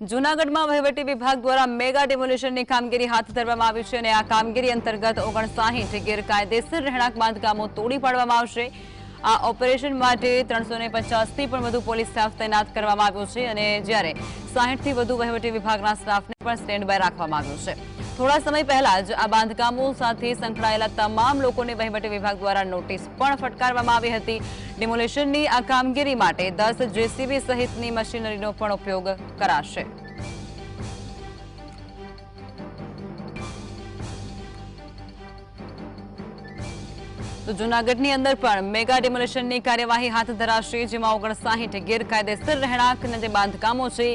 જૂનાગઢમાં વહીવટી વિભાગ દ્વારા મેગા ડિમોલિશનની કામગીરી હાથ ધરવામાં આવી છે અને આ કામગીરી અંતર્ગત ઓગણસાહીઠ ગેરકાયદેસર રહેણાંક બાંધકામો તોડી પાડવામાં આવશે. આ ઓપરેશન માટે ત્રણસો ને પચાસથી પણ વધુ પોલીસ સ્ટાફ તૈનાત કરવામાં આવ્યો છે અને જ્યારે સાહીઠથી વધુ વહીવટી વિભાગના સ્ટાફને પણ સ્ટેન્ડ બાય રાખવામાં આવ્યો છે. થોડા સમય પહેલા જ આ બાંધકામો સાથે સંકળાયેલા તમામ લોકોને વહીવટી વિભાગ દ્વારા નોટિસ પણ ફટકારવામાં આવી હતી. ડિમોલેશનની આ કામગીરી માટે દસ જેસીબી સહિતની મશીનરીનો પણ ઉપયોગ કરાશે. તો જૂનાગઢની અંદર પણ મેગા ડિમોલિશનની કાર્યવાહી હાથ ધરાશે, જેમાં ઓગણસાહીઠ ગેરકાયદેસર રહેણાંકના જે બાંધકામો છે,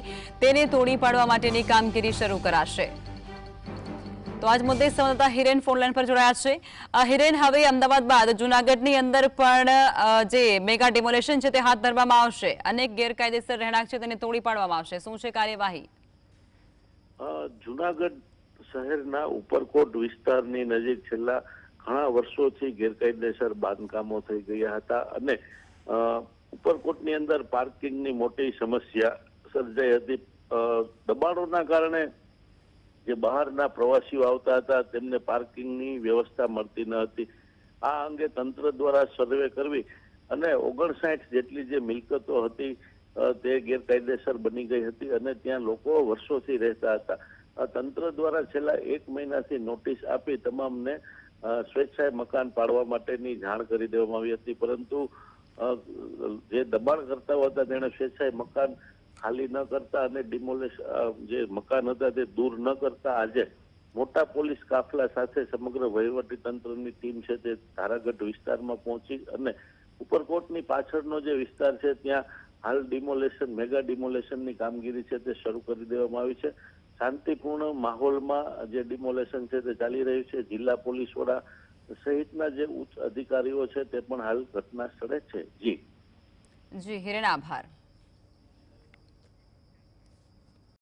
તેને તોડી પાડવા માટેની કામગીરી શરૂ કરાશે. તો આજ મુદ્દે સંવાદદાતા હિરેન ફોનલાઈન પર જોડાયા છે. હિરેન, હવે અમદાવાદ બાદ જૂનાગઢની અંદર પણ જે મેગા ડિમોલેશન છે તે હાથ ધરવામાં આવશે. અનેક ગેરકાયદેસર રહેણાંક છે તેને તોડી પાડવામાં આવશે. શું છે કાર્યવાહી? જૂનાગઢ શહેરના ઉપરકોટ વિસ્તારની નજીક છેલ્લા ઘણા વર્ષોથી ગેરકાયદેસર બાંધકામો થઈ ગયા હતા અને ઉપરકોટની અંદર પાર્કિંગની મોટી સમસ્યા સર્જાઈ હતી. દબાણોના કારણે જે બહારના પ્રવાસીઓ આવતા હતા, તેમને પાર્કિંગની વ્યવસ્થા મળતી ન હતી. આ અંગે તંત્ર દ્વારા સર્વે કરવી અને ઓગણસાઠ જેટલી જે મિલકતો હતી તે ગેરકાયદેસર બની ગઈ હતી અને ત્યાં લોકો વર્ષોથી રહેતા હતા. તંત્ર દ્વારા છેલ્લા એક મહિનાથી નોટિસ આપી તમામને સ્વેચ્છાએ મકાન પાડવા માટેની જાણ કરી દેવામાં આવી હતી, પરંતુ જે દબાણ કરતા હતા તેણે સ્વેચ્છાએ મકાન ખાલી ન કરતા અને ડિમોલેશ જે મકાન હતા તે દૂર ન કરતા આજે મોટા પોલીસ કાફલા સાથે સમગ્ર વહીવટી તંત્રની ટીમ છે તે ધારાગઢ વિસ્તારમાં પહોંચી અને ઉપરકોટની પાછળનો જે વિસ્તાર છે, ત્યાં હાલ ડિમોલેશન, મેગા ડિમોલેશનની કામગીરી છે તે શરૂ કરી દેવામાં આવી છે. શાંતિપૂર્ણ માહોલમાં જે ડિમોલેશન છે તે ચાલી રહ્યું છે. જિલ્લા પોલીસ વડા સહિતના જે ઉચ્ચ અધિકારીઓ છે તે પણ હાલ ઘટના સ્થળે છે. જી. જી, હિરેન, આભાર.